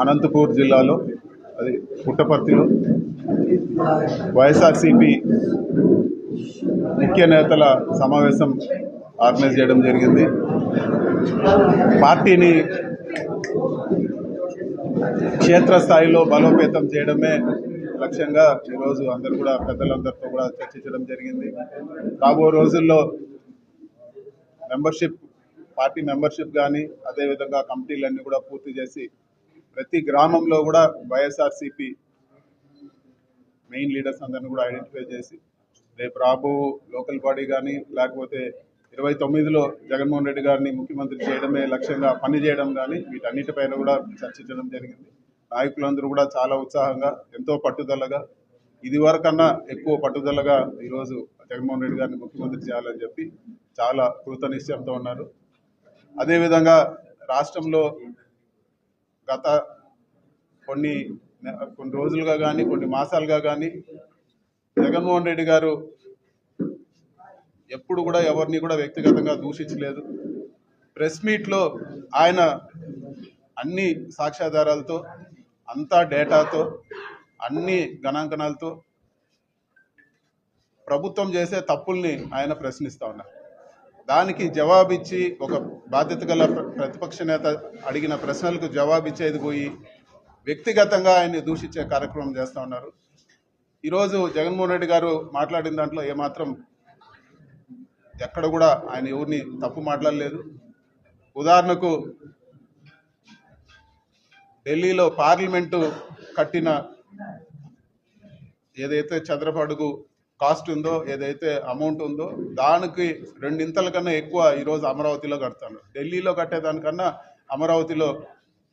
అనంతపూర్ జిల్లాలో అది పుట్టపర్తిలో వైఎస్ఆర్సీపీ ముఖ్య నేతల సమావేశం ఆర్గనైజ్ చేయడం జరిగింది. పార్టీని క్షేత్రస్థాయిలో బలోపేతం చేయడమే లక్ష్యంగా ఈరోజు అందరూ కూడా పెద్దలందరితో కూడా చర్చించడం జరిగింది. రాబో రోజుల్లో మెంబర్షిప్ పార్టీ మెంబర్షిప్ కానీ అదేవిధంగా కమిటీలన్నీ కూడా పూర్తి చేసి ప్రతి గ్రామంలో కూడా వైఎస్ఆర్సిపి మెయిన్ లీడర్స్ అందరిని కూడా ఐడెంటిఫై చేసి రేపు రాబో లోకల్ బాడీ కానీ లేకపోతే ఇరవై తొమ్మిదిలో జగన్మోహన్ రెడ్డి గారిని ముఖ్యమంత్రి చేయడమే లక్ష్యంగా పని చేయడం కానీ వీటన్నిటిపైన కూడా చర్చించడం జరిగింది. నాయకులందరూ కూడా చాలా ఉత్సాహంగా ఎంతో పట్టుదలగా ఇది వరకన్నా ఎక్కువ పట్టుదలగా ఈరోజు జగన్మోహన్ రెడ్డి గారిని ముఖ్యమంత్రి చేయాలని చెప్పి చాలా కృత నిశ్చయంతో ఉన్నారు. అదేవిధంగా రాష్ట్రంలో గత కొన్ని నె- కొన్ని రోజులుగా కానీ కొన్ని మాసాలుగా కానీ జగన్మోహన్ రెడ్డి గారు ఎప్పుడు కూడా ఎవరిని కూడా వ్యక్తిగతంగా దూషించలేదు. ప్రెస్ మీట్లో ఆయన అన్ని సాక్ష్యాధారాలతో అంతా డేటాతో అన్ని గణాంకనాలతో ప్రభుత్వం చేసే తప్పుల్ని ఆయన ప్రశ్నిస్తా ఉన్నారు. దానికి జవాబిచ్చి ఒక బాధ్యత గల ప్ర- ప్రతిపక్ష నేత అడిగిన ప్రశ్నలకు జవాబిచ్చేది పోయి వ్యక్తిగతంగా ఆయన్ని దూషించే కార్యక్రమం చేస్తూ ఉన్నారు. ఈరోజు జగన్మోహన్ రెడ్డి గారు మాట్లాడిన దాంట్లో ఏమాత్రం ఎక్కడ కూడా ఆయన ఎవరిని తప్పు మాట్లాడలేదు. ఉదాహరణకు ఢిల్లీలో పార్లమెంటు కట్టిన ఏదైతే చంద్రబాబుకు కాస్ట్ ఉందో ఏదైతే అమౌంట్ ఉందో దానికి రెండింతల కన్నా ఎక్కువ ఈరోజు అమరావతిలో కడతాను. ఢిల్లీలో కట్టేదానికన్నా అమరావతిలో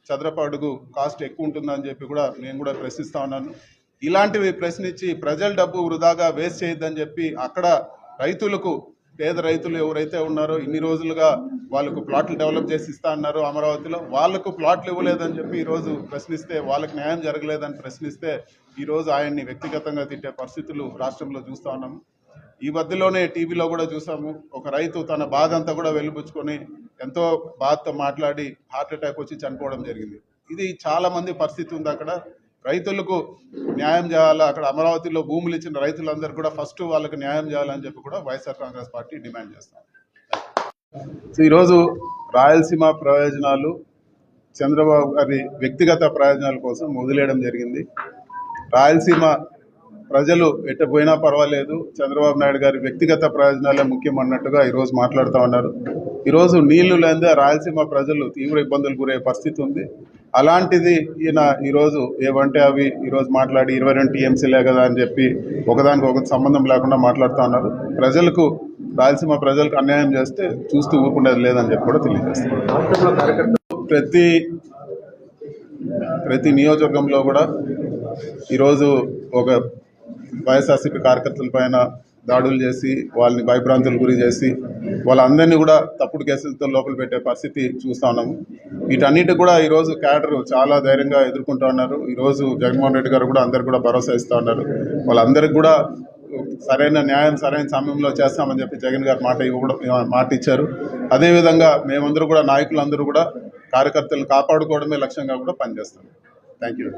చంద్రపాడుకు కాస్ట్ ఎక్కువ ఉంటుందని చెప్పి కూడా నేను కూడా ప్రశ్నిస్తా ఉన్నాను. ఇలాంటివి ప్రశ్నించి ప్రజల డబ్బు వృధాగా వేస్ట్ చేయొద్దని చెప్పి అక్కడ రైతులకు పేద రైతులు ఎవరైతే ఉన్నారో ఇన్ని రోజులుగా వాళ్ళకు ప్లాట్లు డెవలప్ చేసి ఇస్తా అన్నారు అమరావతిలో వాళ్ళకు ప్లాట్లు ఇవ్వలేదని చెప్పి ఈరోజు ప్రశ్నిస్తే వాళ్ళకి న్యాయం జరగలేదని ప్రశ్నిస్తే ఈరోజు ఆయన్ని వ్యక్తిగతంగా తిట్టే పరిస్థితులు రాష్ట్రంలో చూస్తా ఉన్నాము. ఈ మధ్యలోనే టీవీలో కూడా చూసాము ఒక రైతు తన బాధ అంతా కూడా వెలిబుచ్చుకొని ఎంతో బాధతో మాట్లాడి హార్ట్ అటాక్ వచ్చి చనిపోవడం జరిగింది. ఇది చాలామంది పరిస్థితి ఉంది అక్కడ. రైతులకు న్యాయం చేయాలా? అక్కడ అమరావతిలో భూములు ఇచ్చిన రైతులందరూ కూడా ఫస్ట్ వాళ్ళకి న్యాయం చేయాలని చెప్పి కూడా వైఎస్ఆర్ కాంగ్రెస్ పార్టీ డిమాండ్ చేస్తాం సో ఈరోజు రాయలసీమ ప్రయోజనాలు చంద్రబాబు గారి వ్యక్తిగత ప్రయోజనాల కోసం వదిలేయడం జరిగింది. రాయలసీమ ప్రజలు ఎట్టపోయినా పర్వాలేదు. చంద్రబాబు నాయుడు గారి వ్యక్తిగత ప్రయోజనాలే ముఖ్యం అన్నట్టుగా ఈరోజు మాట్లాడుతూ ఉన్నారు. ఈరోజు నీళ్ళు లేదా రాయలసీమ ప్రజలు తీవ్ర ఇబ్బందులు గురయ్యే పరిస్థితి ఉంది. అలాంటిది ఈయన ఈరోజు ఏవంటే అవి ఈరోజు మాట్లాడి ఇరవై రెండు టీఎంసీలే కదా అని చెప్పి ఒకదానికి ఒక సంబంధం లేకుండా మాట్లాడుతూ ఉన్నారు. ప్రజలకు రాయలసీమ ప్రజలకు అన్యాయం చేస్తే చూస్తూ ఊరుకునేది లేదని చెప్పి కూడా తెలియజేస్తారు ప్రతి ప్రతి నియోజకవర్గంలో కూడా ఈరోజు ఒక వైఎస్ఆర్సీపీ కార్యకర్తల పైన దాడులు చేసి వాళ్ళని భయభ్రాంతులు గురి చేసి వాళ్ళందరినీ కూడా తప్పుడు కేసులతో లోపల పెట్టే పరిస్థితి చూస్తా ఉన్నాము. వీటన్నిటి కూడా ఈరోజు క్యాడర్ చాలా ధైర్యంగా ఎదుర్కొంటూ ఉన్నారు. ఈరోజు జగన్మోహన్ రెడ్డి గారు కూడా అందరు కూడా భరోసా ఇస్తూ ఉన్నారు. వాళ్ళందరికీ కూడా సరైన న్యాయం సరైన సమయంలో చేస్తామని చెప్పి జగన్ గారు మాట ఇవ్వడం మాట ఇచ్చారు. అదేవిధంగా మేమందరూ కూడా నాయకులందరూ కూడా కార్యకర్తలను కాపాడుకోవడమే లక్ష్యంగా కూడా పనిచేస్తాం. Thank you